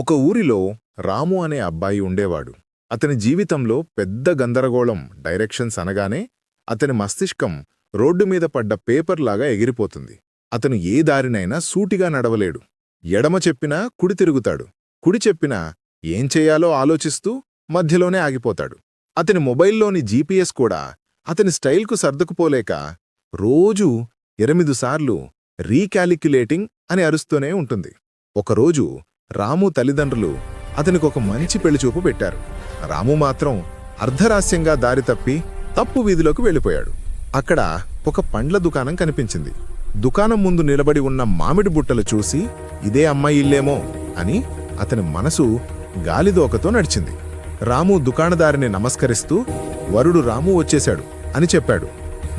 ఒక ఊరిలో రాము అనే అబ్బాయి ఉండేవాడు. అతని జీవితంలో పెద్ద గందరగోళం డైరెక్షన్స్ అనగానే అతని మస్తిష్కం రోడ్డు మీద పడ్డ పేపర్లాగా ఎగిరిపోతుంది. అతను ఏ దారినైనా సూటిగా నడవలేడు. ఎడమ చెప్పినా కుడి తిరుగుతాడు. కుడి చెప్పినా ఏం చెయ్యాలో ఆలోచిస్తూ మధ్యలోనే ఆగిపోతాడు. అతని మొబైల్లోని జీపీఎస్ కూడా అతని స్టైల్కు సర్దుకుపోలేక రోజూ ఎనిమిదిసార్లు రీకాలిక్యులేటింగ్ అని అరుస్తూనే ఉంటుంది. ఒకరోజు రాము తల్లిదండ్రులు అతనికి ఒక మంచి పెళ్ళిచూపు పెట్టారు. రాము మాత్రం అర్ధరాస్యంగా దారి తప్పి తప్పు వీధిలోకి వెళ్ళిపోయాడు. అక్కడ ఒక పండ్ల దుకాణం కనిపించింది. దుకాణం ముందు నిలబడి ఉన్న మామిడి బుట్టలు చూసి ఇదే అమ్మాయి ఇల్లేమో అని అతని మనసు గాలిదోకతో నడిచింది. రాము దుకాణదారిని నమస్కరిస్తూ వరుడు రాము వచ్చేశాడు అని చెప్పాడు.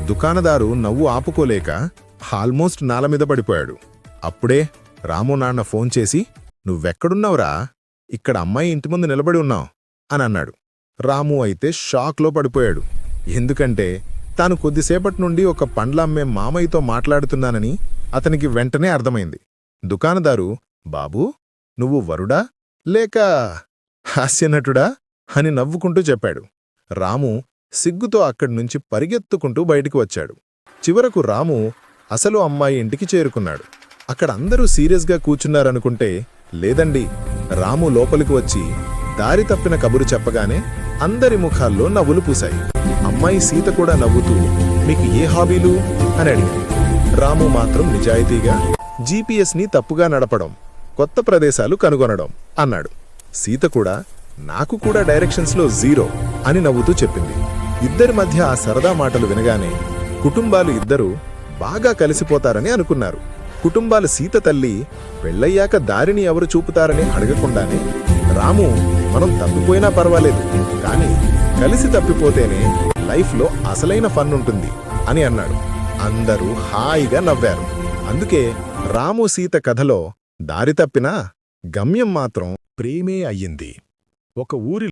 దుకాణదారు నవ్వు ఆపుకోలేక ఆల్మోస్ట్ నాలమీద పడిపోయాడు. అప్పుడే రాము నాన్న ఫోన్ చేసి నువ్వెక్కడున్నావురా? ఇక్కడ అమ్మాయి ఇంటి ముందు నిలబడి ఉన్నావు అని అన్నాడు రాము అయితే షాక్లో పడిపోయాడు. ఎందుకంటే తాను కొద్దిసేపటి నుండి ఒక పండ్ల అమ్మే మామయ్యతో మాట్లాడుతున్నానని అతనికి వెంటనే అర్థమైంది. దుకాణదారు బాబూ నువ్వు వరుడా? లేక హాస్యనటుడా? అని నవ్వుకుంటూ చెప్పాడు. రాము సిగ్గుతో అక్కడ్నుంచి పరిగెత్తుకుంటూ బయటికి వచ్చాడు. చివరకు రాము అసలు అమ్మాయి ఇంటికి చేరుకున్నాడు. అక్కడ అందరూ సీరియస్గా కూర్చున్నారనుకుంటే లేదండి రాము లోపలికి వచ్చి దారి తప్పిన కబురు చెప్పగానే అందరి ముఖాల్లో నవ్వులు పూశాయి. అమ్మాయి సీత కూడా నవ్వుతూ మీకు ఏ హాబీలు? అని అడిగింది. రాము మాత్రం నిజాయితీగా జీపీఎస్ని తప్పుగా నడపడం కొత్త ప్రదేశాలు కనుగొనడం అన్నాడు. సీత కూడా నాకు కూడా డైరెక్షన్స్లో జీరో అని నవ్వుతూ చెప్పింది. ఇద్దరి మధ్య ఆ సరదా మాటలు వినగానే కుటుంబాలు ఇద్దరూ బాగా కలిసిపోతారని అనుకున్నారు. కుటుంబాల సీత తల్లి పెళ్ళయ్యాక దారిని ఎవరు చూపుతారని అడగకుండానే రాము మనం తప్పిపోయినా పర్వాలేదు కానీ కలిసి తప్పిపోతేనే లైఫ్లో అసలైన ఫన్ ఉంటుంది అని అన్నాడు. అందరూ హాయిగా నవ్వారు. అందుకే రాము సీత కథలో దారి తప్పినా గమ్యం మాత్రం ప్రేమే అయ్యింది. ఒక ఊరి